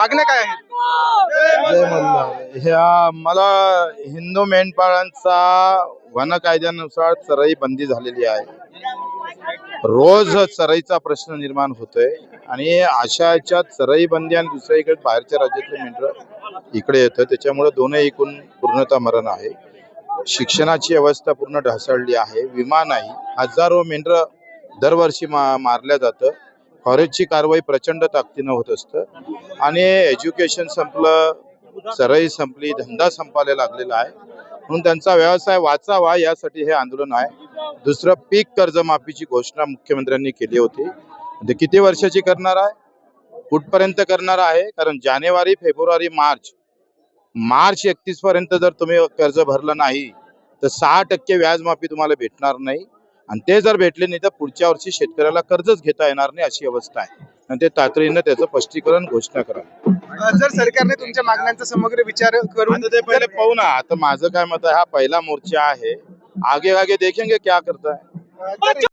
मागण्या काय आहेत? ह्या मला हिंदू मेंढपाळांचा वन कायद्यानुसार चराई बंदी झालेली आहे. रोज चराईचा प्रश्न निर्माण होतोय आणि अशा याच्यात चराई बंदी आणि दुसऱ्या इकडे बाहेरच्या राज्यातले मेंढर इकडे येतं त्याच्यामुळे दोन्ही एकूण पूर्णता मरण आहे. शिक्षणाची अवस्था पूर्ण ढासळली आहे. विमा नाही. हजारो मेंढर दरवर्षी मा मारल्या जातं. फॉरेस्टची कारवाई प्रचंड ताकदीनं होत असतं. आणि एज्युकेशन संपलं सरई संपली धंदा संपायला लागलेला आहे. म्हणून त्यांचा व्यवसाय वाचावा यासाठी हे आंदोलन आहे. दुसरं पीक कर्जमाफीची घोषणा मुख्यमंत्र्यांनी केली होती. ते किती वर्षाची करणार आहे? कुठपर्यंत करणार आहे? कारण जानेवारी फेब्रुवारी मार्च. मार्च एकतीस पर्यंत जर तुम्ही कर्ज भरलं नाही तर सहा टक्के व्याजमाफी तुम्हाला भेटणार नाही. आणि ते जर भेटले नाही तर पुढच्या वर्षी शेतकऱ्याला कर्जच घेता येणार नाही अशी अवस्था आहे. आणि ते तातडीनं त्याचं स्पष्टीकरण घोषणा करा. जर सरकारने तुमच्या मागण्यांचा समग्र विचार करून ते पहिले पाहू ना आता माझं काय मत आहे हा पहिला मोर्चा आहे. आगे आगे देखेंगे क्या करता है.